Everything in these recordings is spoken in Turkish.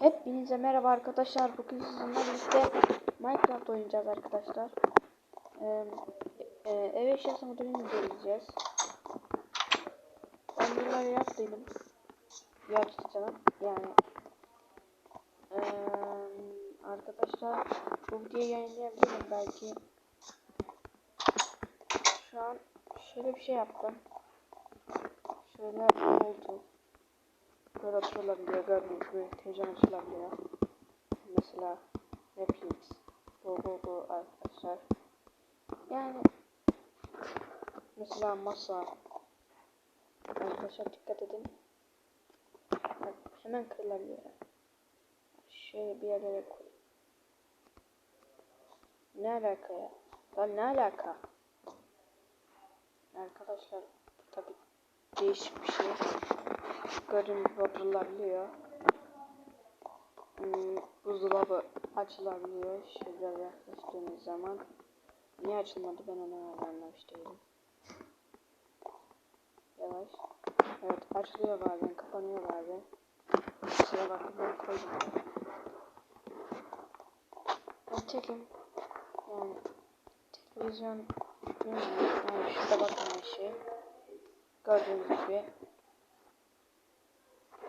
Hepinize merhaba arkadaşlar. Bugün sizinle birlikte Minecraft oynayacağız arkadaşlar. Ee, e, ev eşyası modelini inceleyeceğiz. Ben bunları yaptıydım. Yapacağım. Yani ee, arkadaşlar bu videoyu yayınlayabilirim belki. Şu an şöyle bir şey yaptım. Şöyle oldu. Böyle açılabiliyor. Gördüğünüz gibi televizyon açılabiliyor. Mesela Netflix. Bu arkadaşlar. Yani mesela masa. Arkadaşlar dikkat edin. Hemen kırılabiliyor. Şöyle bir yerlere koy. Ne alaka ya? Lan ne alaka? Arkadaşlar tabi değişik bir şey. Gördüğünüz gibi oturulabiliyor. Hmm, buzdolabı açılabiliyor. Şöyle biraz yaklaştığımız zaman. Niye açılmadı ben onu anlamış değilim. Yavaş. Evet açılıyor bazen kapanıyor bazen. Sıra bakın ben koydum. Nitekim yani televizyon bilmiyorum. Yani şurada bakın her şey. Gördüğünüz gibi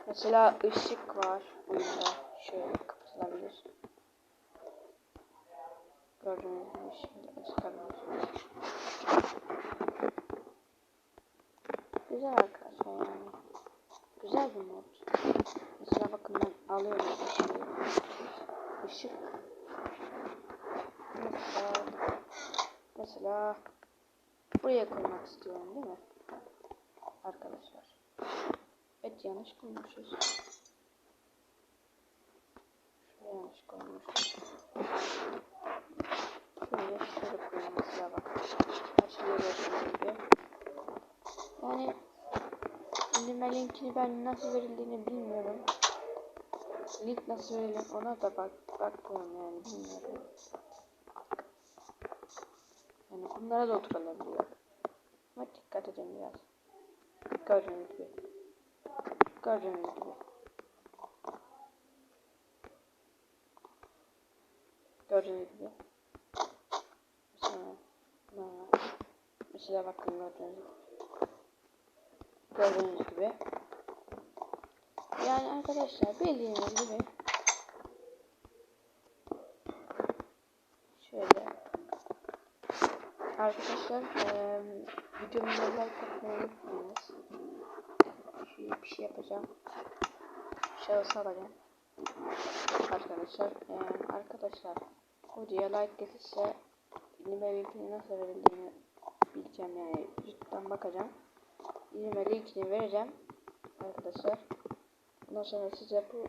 Mesela ışık var bunda. Şöyle kapatılabilir. Gördüğünüz gibi şimdi açılabilir. Güzel arkadaşlar yani. Güzel bir mod. Mesela bakın ben alıyorum ışığı. Işık. Mesela, mesela buraya koymak istiyorum değil mi? Arkadaşlar. Evet yanlış koymuşuz. Şuraya yanlış koymuşuz. Şöyle şöyle mesela bak. Açılıyor gibi. Yani indirme linkini ben nasıl verildiğini bilmiyorum. Link nasıl verilir ona da bak bakıyorum yani bilmiyorum. Yani bunlara da oturulabiliyor. Ama dikkat edin biraz. Gördüğünüz gibi. Gördüğünüz gibi. Gördüğünüz gibi. Mesela, mesela, bakın gördüğünüz gibi. Gördüğünüz gibi. Yani arkadaşlar bildiğiniz gibi şöyle arkadaşlar e, videomuza like atmayı unutmayınız. Şöyle bir şey yapacağım. Şahıs alacağım arkadaşlar e, arkadaşlar videoya like gelirse ilme linkini nasıl verildiğini bileceğim yani. YouTube'dan bakacağım. İlme linkini vereceğim. Arkadaşlar Ondan sonra size bu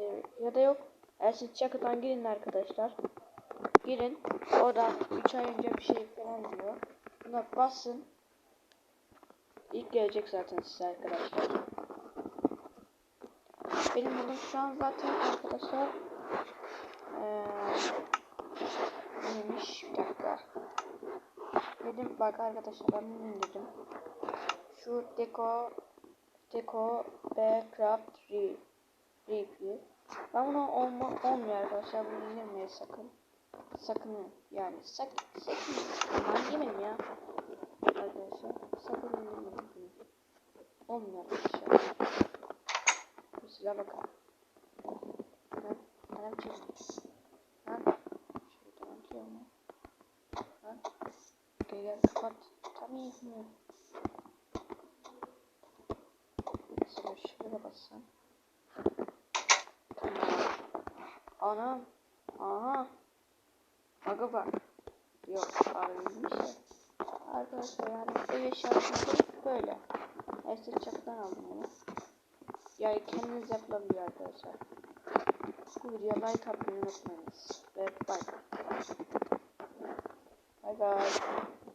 e, ya da yok. Ersin Çakı'dan girin arkadaşlar. Girin. Orada 3 ay önce bir şey falan diyor. Buna basın. İlk gelecek zaten size arkadaşlar. Benim bunun şu an zaten arkadaşlar ee, neymiş bir dakika. Dedim bak arkadaşlar ben bunu indirdim. Şu deko Deco Backcraft Re Review. Ben bunu olma, olmuyor arkadaşlar. Bunu indirmeyin sakın. Sakın yani sak, sakın. Ben yemedim ya. Arkadaşlar sakın bunu. Olmuyor arkadaşlar. Mesela bakın. Ben kalem çizdim. Şuradan atıyorum. Ha? Gel kapat. Tam iyi mi? Mesela şöyle bassam. Anam. Aha. Aga bak. Yok ayrılmış ya. Arkadaşlar yani ev eşyasında böyle. Esir çaptan aldım bunu. Yani kendiniz yapılabiliyor arkadaşlar. Bu videoya like atmayı unutmayınız. Ve bye. Bye bye.